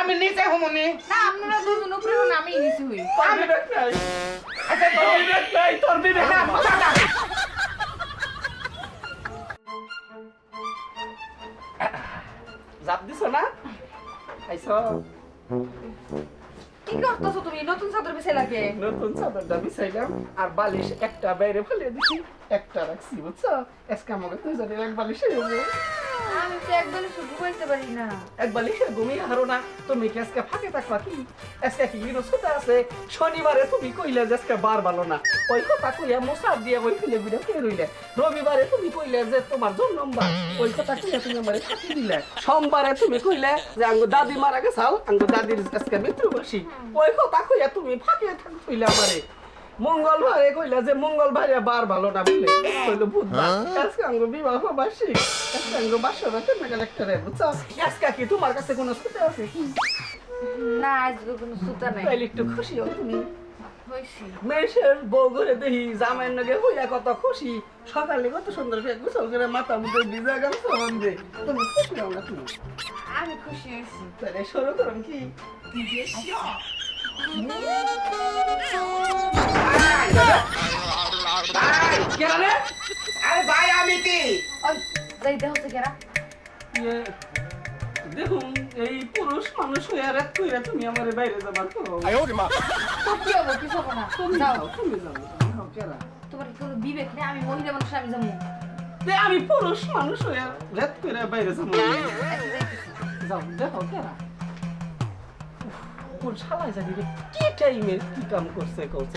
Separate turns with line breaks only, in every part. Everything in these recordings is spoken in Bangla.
আমি নিচে হুমুনি
না। আপনারা দুজন উপরে হন আমি নিচে হই।
নাই
আচ্ছা
তোর বিবেক নাই তোর বিবেক
না। দাদা।
জাপ দিছো না? আইছো
কি করতেছো তুমি? নতুন চাদর বিছাই লাগে।
নতুন চাদরটা বিছাইলাম আর বালিশ একটা বাইরে ফেলে দিছি একটা রাখছি বুঝছ? আজকে আমাকে তুই জানি এক বালিশে ঘুমো।
একদম শুধু পারি না।
তুমি থাকবা কি? কইলে না। তুমি যে সোমবারে তুমি কইলে যে আঙ্গো দাদি মারা গেছাল আঙ্গো দাদির আজকে মৃত্যুবার্ষিক। ওই কথা কইয়া তুমি ফাঁকে থাক কইলে আমারে। মঙ্গলবারে কইলা যে মঙ্গলবারে বার ভালো না বলে কইলো বুধবার আজকে আঙ্গো বিবাহ বার্ষিক। আজকে আঙ্গো বাসর রাতে মেগাল একটা রে বুঝছ? আজকে কি তোমার কাছে কোনো সুতে আছে?
না আজকে কোনো সুতা নাই।
তাইলে একটু খুশি হও তুমি। মেয়ের বউ ঘরে দেখি জামাইয়ের নগে হইয়া কত খুশি। সকালে কত সুন্দর করে গোসল করে মাথা মুখে ভিজা গামছা বান্ধে তুমি খুশি হও না তুমি
আমি খুশি হইছি।
তাহলে শুরু করুন কি?
আরে ভাই আমি কি
ওই দেহ তো।
দেখুন এই পুরুষ মানুষ কইরা তুমি আমার বাইরে যাবার তো।
তো কি হব কিছু হব না
তুমি
যাও
যাও তুমি যাও কেরা?
তোমার কি কোনো বিবেক নেই আমি মহিলা মানুষ আমি যাব
যে আমি পুরুষ মানুষ হইয়া রাত কইরা বাইরে যাব যাও দেখো কেরা কোন শালায় জানি রে কি টাইমের কি কাম করছে করছে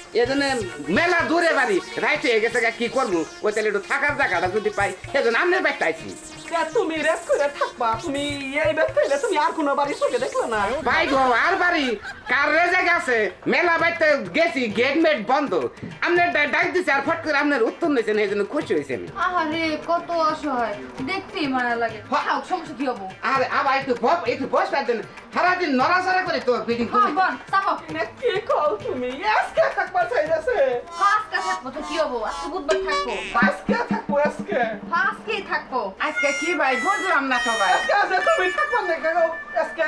এজন্য মেলা দূরে বাড়ি রাইতে গেছে কি করব? ওই তাহলে একটু থাকার জায়গাটা যদি পাই এজন্য আমি
তা তুমি রেস্ট করে থাকবা। তুমি এই তুমি আর কোনো বাড়ি চোখে দেখল না।
ভাই গো আর বাড়ি? কার রেজে গেছে? মেলা বাইতে গেছি গেট মেট বন্ধ। আপনার ডাক দিছে আর ফট করে আপনার উত্তর নিয়েছেন এই জন্য খুশি হয়েছে আমি।
আহারে কত অসহায়। দেখতেই মায়া লাগে। খাও সমস্যা কি হব?
আর আবার একটু বস একটু বসবার জন্য। সারাদিন নড়াচড়া করে তো বিডিং
হ্যাঁ বন চাপো।
না কি কল তুমি? আজকে থাকবা চাইতেছে
আজকে থাকব তো কি হব? আজকে বুধবার থাকব।
আজকে থাকব আজকে।
আজকেই থাকব।
আজকে কি ভাই? বুঝলাম না তো ভাই।
আজকে আজকে তুমি থাকবা না কেন? আজকে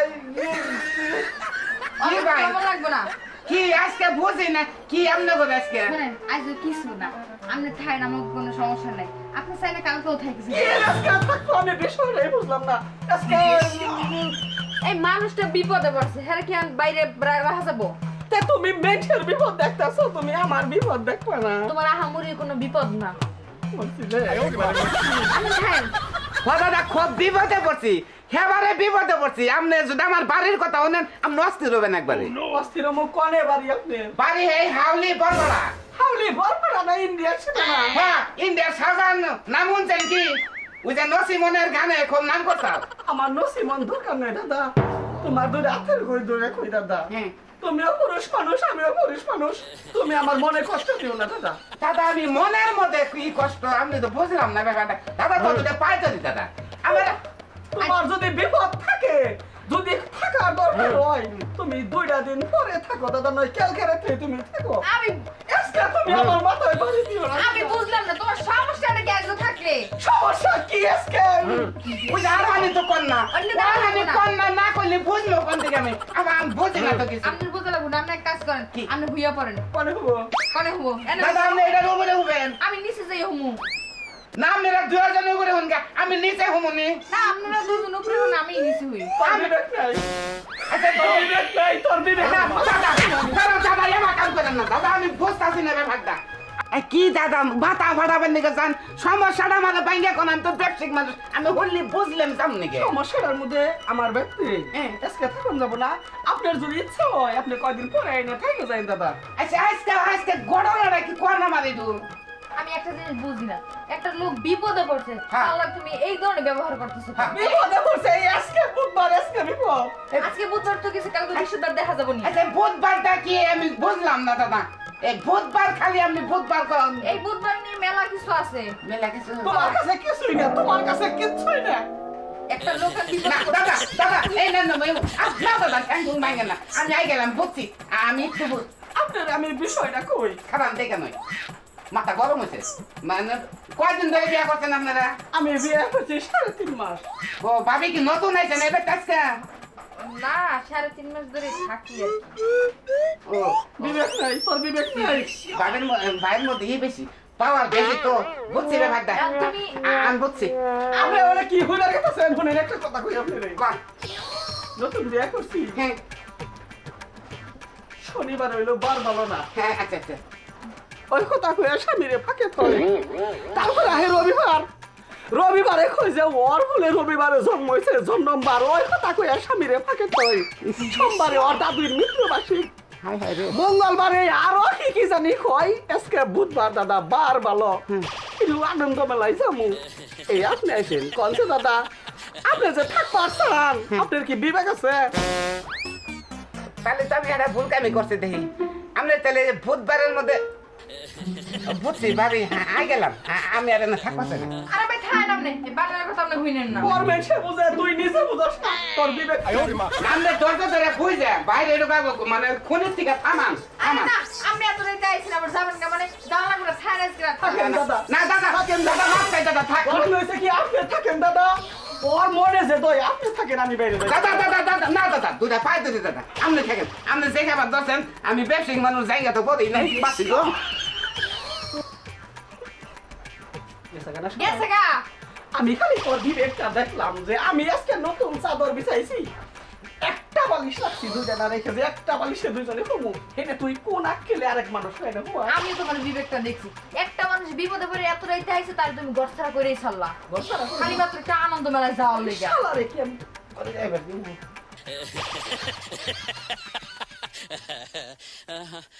কি ভাই?
লাগবে না
কি আজকে বুঝি না? কি করে আজকে।
শুনেন আজ কিছু না। আপনি থাকেন আমার কোনো সমস্যা নাই। আপনি চাইলে কালকেও
কি আজকে থাকব আমি? বুঝলাম না। আজকে
এই মানুষটা বিপদে পড়ছে। হ্যাঁ কি আমি বাইরে রাখা যাব?
তুমি মেঘের বিপদ দেখতেছো তুমি আমার বিপদ দেখবা না।
তোমার আহামুরির কোনো বিপদ না।
বলছি যে,
আপনি থাকেন
দাদা খুব বিপদে পড়ছি। হেবারে বিপদে পড়ছি। আপনি যদি আমার বাড়ির কথা শোনেন আপনি অস্থির হবেন একবারে।
অস্থির মুখ কনে বাড়ি আপনি?
বাড়ি এই হাউলি বড়বড়া
হাউলি বরপড়া না ইন্ডিয়া ছিল না
হ্যাঁ ইন্ডিয়া সাজান নাম শুনছেন কি? ওই যে নসিমনের গানে খুব নাম করতাম।
আমার নসিমন দরকার নাই দাদা। তোমার দূরে হাতের কই দূরে কই দাদা?
হ্যাঁ।
তুমিও পুরুষ মানুষ আমিও পুরুষ মানুষ। তুমি আমার মনে কষ্ট দিও না দাদা।
দাদা আমি মনের মধ্যে কি কষ্ট? আমি তো বুঝলাম না ব্যাপারটা। দাদা তো দুটো পাইতে দি দাদা? আমার
তোমার যদি বিপদ থাকে যদি থাকার দরকার হয়। তুমি দুইটা দিন পরে থাকো দাদা নয় কালকে রাতে তুমি থাকো।
আমি
আজকে তুমি আমার মাথায় বাড়ি দিও না
আমি
সমস্যা কি আজকে?
ওই আর আমি তো কন্যা। আর আমি
না।
কন্যা না করলে বুঝলো কোন থেকে আমি? আবার আমি বুঝি না তো কিছু।
আপনি বুঝতে লাগবো না আপনি এক কাজ করেন।
কি?
আপনি ভুইয়া পড়েন।
মানে হব।
কনে হব।
দাদা আপনি এটা উপরে হবেন?
আমি নিচে যাই হমু।
না আপনারা দুজন উপরে হন আমি নিচে হমুনি
না। আপনারা দুজন উপরে হন আমি নিচে হই।
বিবেক
আচ্ছা
তোর বিবেক নাই তোর বিবেক
না, দাদা দাদা দাদা এবার কাম করেন না। দাদা আমি বুঝতেছি না এ, কি দাদা বাতা ফাটাবেন নাকি জান? সমস্যাটা মানে বাইঙ্গে কোন আমি তো ব্যবসায়িক মানুষ। আমি বললি বুঝলাম সামনে গে
সমস্যাটার মধ্যে আমার ব্যক্তি। আজকে থাকুন যাব না। আপনার যদি ইচ্ছা হয় আপনি কয়দিন পরে এনে থেকে যাই দাদা।
আচ্ছা আজকে আজকে গড়না কি কোনা মারি দু?
আমি একটা জিনিস বুঝি না। একটা লোক বিপদে পড়ছে।
হ্যাঁ।
আল্লাহ তুমি এই ধরনের ব্যবহার করতেছো
হ্যাঁ।
বিপদে পড়ছে এই আজকে বুধবার আজকে বিপদ।
আজকে বুধবার তো কিছু কালকে বৃহস্পতিবার দেখা যাব নি।
আচ্ছা বুধবারটা কি আমি বুঝলাম না দাদা। এই বুধবার খালি আপনি বুধবার করেন
এই বুধবার নিয়ে মেলা কিছু আছে।
মেলা কিছু?
তোমার কাছে কিছুই না তোমার কাছে কিচ্ছুই না।
একটা লোকের
না দাদা দাদা এই না না না দাদা না? আমি আই গেলাম বুঝছি। আমি একটু
আপনার আমি বিষয়টা কই?
খারাপ দেখে নয় মাথা গরম হয়েছে। মানে কয়দিন ধরে বিয়া করছেন আপনারা?
আমি বিয়ে করছি সাড়ে তিন মাস।
ও ভাবি কি নতুন আইছেন? এবার কাজকা
না সাড়ে তিন মাস ধরে থাকি আর
ও
বিবেক নাই তোর বিবেক নাই।
ভাইয়ের ভাইয়ের মধ্যে ই বেশি। পাওয়ার বেশি তো। বুঝছি রে আমি বুঝছি।
আপনি ওরা কি কথা সেন ফোনের একটা কথা কই আপনি রে? নতুন বিয়ে করছি।
হ্যাঁ।
শনিবার হইল বার ভালো না
হ্যাঁ আচ্ছা আচ্ছা।
ওই কথা কইয়া স্বামীরে ফাঁকে তোলে তারপরে আহে রবিবার। রবিবারে কই যে ওর বলে রবিবারে জন্ম হয়েছে জন্মবার ওই কথা কইয়া স্বামীরে ফাঁকে তোলে সোমবারে ওর দাদুর মৃত্যুবাসী
হাই হাই রে।
মঙ্গলবারে আরও কি কি জানি কই আজকে বুধবার দাদা বার ভালো কিন্তু আনন্দ মেলাই যামু। এই আপনি আইছেন কনছে দাদা। আপনি যে থাক পারছেন আপনার কি বিবেক আছে?
তাহলে তো আমি একটা ভুল কামি করছি দেখি। আমরা তাহলে বুধবারের মধ্যে বুঝছি ভাবি হ্যাঁ আই গেলাম। আমি আর না থাকব না।
আরে খায় নামনে এই বাটার কথা আপনি হইনেন না।
করবেন সে বুঝে তুই নিজে বুঝস না। তোর বিবেক
আমরা দরজা ধরে খুঁজে বাইরে ঢুকাবো মানে খুনির থেকে থামান থামান।
আমি এত রাইতে আইছিলাম আবার যাবেন না মানে দাওয়া করে ছাড়
থাকেন দাদা।
না দাদা দাদা। মাফ চাই দাদা থাক।
ওর হয়েছে কি আপনি থাকেন দাদা। ওর মনে যে দই আপনি থাকেন আমি বাইরে
দাদা দাদা দাদা না দাদা দুটা পাই দুটি দাদা আপনি থাকেন। আপনি যে খাবার দর্শন আমি ব্যবসায়িক মানুষ জায়গা তো বলি নাই বাসি গো।
গেছে গা।
আমি খালি তোর বিবেকটা দেখলাম যে আমি আজকে নতুন চাদর বিছাইছি। একটা বালিশ রাখছি দুজনা রেখে যে একটা বালিশে দুজনে ঘুমু। এটা তুই কোন আক্কেলে আরেক মানুষ হয় না হুয়া
আমি তোমার বিবেকটা দেখছি। একটা মানুষ বিপদে পড়ে এত রাইতে আইছে তার তুমি ঘর ছাড়া করেই ছাড়লা। খালি মাত্র একটা আনন্দ মেলায় যাওয়ার লেগে।
শালা রে কি আমি করে যাইবার